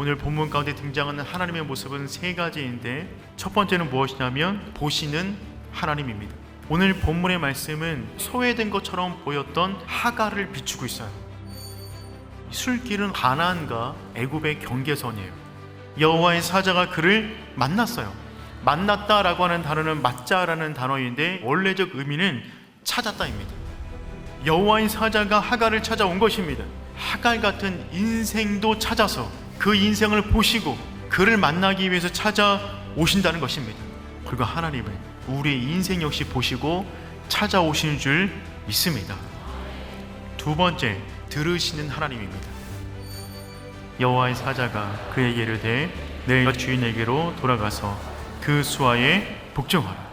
오늘 본문 가운데 등장하는 하나님의 모습은 세 가지인데 첫 번째는 무엇이냐면 보시는 하나님입니다. 오늘 본문의 말씀은 소외된 것처럼 보였던 하가를 비추고 있어요. 술길은 가나안과 애굽의 경계선이에요. 여호와의 사자가 그를 만났어요. 만났다라고 하는 단어는 맞자라는 단어인데 원래적 의미는 찾았다입니다. 여호와의 사자가 하갈을 찾아온 것입니다. 하갈 같은 인생도 찾아서 그 인생을 보시고 그를 만나기 위해서 찾아오신다는 것입니다. 그리고 하나님은 우리의 인생 역시 보시고 찾아오시는 줄 믿습니다. 두 번째, 들으시는 하나님입니다. 여호와의 사자가 그에게 이르되 내 주인에게로 돌아가서 그 수하에 복종하라.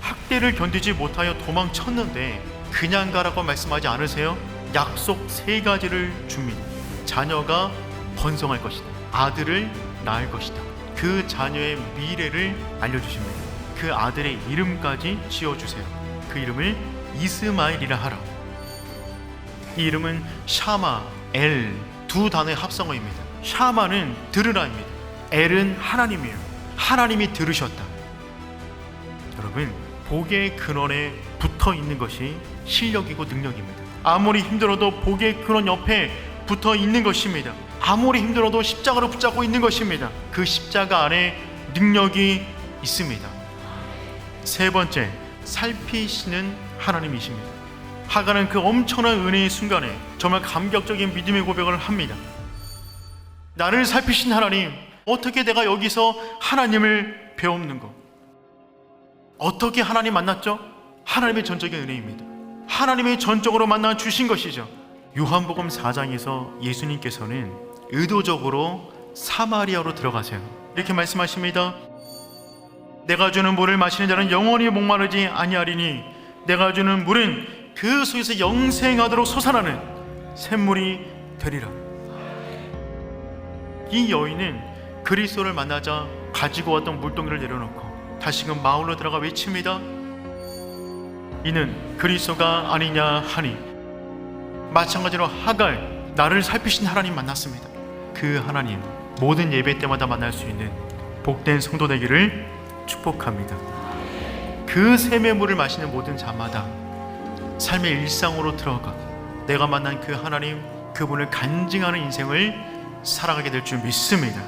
학대를 견디지 못하여 도망쳤는데 그냥 가라고 말씀하지 않으세요? 약속 세 가지를 줍니다. 자녀가 번성할 것이다. 아들을 낳을 것이다. 그 자녀의 미래를 알려주십니다. 그 아들의 이름까지 지어주세요. 그 이름을 이스마엘이라 하라. 이 이름은 샤마, 엘 두 단어의 합성어입니다. 샤마는 들으라입니다. 엘은 하나님이에요. 하나님이 들으셨다. 여러분, 복의 근원에 붙어 있는 것이 실력이고 능력입니다. 아무리 힘들어도 복의 근원 옆에 붙어 있는 것입니다. 아무리 힘들어도 십자가로 붙잡고 있는 것입니다. 그 십자가 안에 능력이 있습니다. 세 번째, 살피시는 하나님이십니다. 하가는 그 엄청난 은혜의 순간에 정말 감격적인 믿음의 고백을 합니다. 나를 살피신 하나님, 어떻게 내가 여기서 하나님을 배웠는 거? 어떻게 하나님 만났죠? 하나님의 전적인 은혜입니다. 하나님의 전적으로 만나 주신 것이죠. 요한복음 4장에서 예수님께서는 의도적으로 사마리아로 들어가세요. 이렇게 말씀하십니다. 내가 주는 물을 마시는 자는 영원히 목마르지 아니하리니 내가 주는 물은 그 속에서 영생하도록 솟아나는 샘물이 되리라. 이 여인은 그리스도를 만나자 가지고 왔던 물동이를 내려놓고 다시금 마을로 들어가 외칩니다. 이는 그리스도가 아니냐 하니 마찬가지로 하갈 나를 살피신 하나님 만났습니다. 그 하나님 모든 예배 때마다 만날 수 있는 복된 성도 되기를 축복합니다. 그 샘의 물을 마시는 모든 자마다 삶의 일상으로 들어가 내가 만난 그 하나님 그분을 간증하는 인생을 살아가게 될 줄 믿습니다.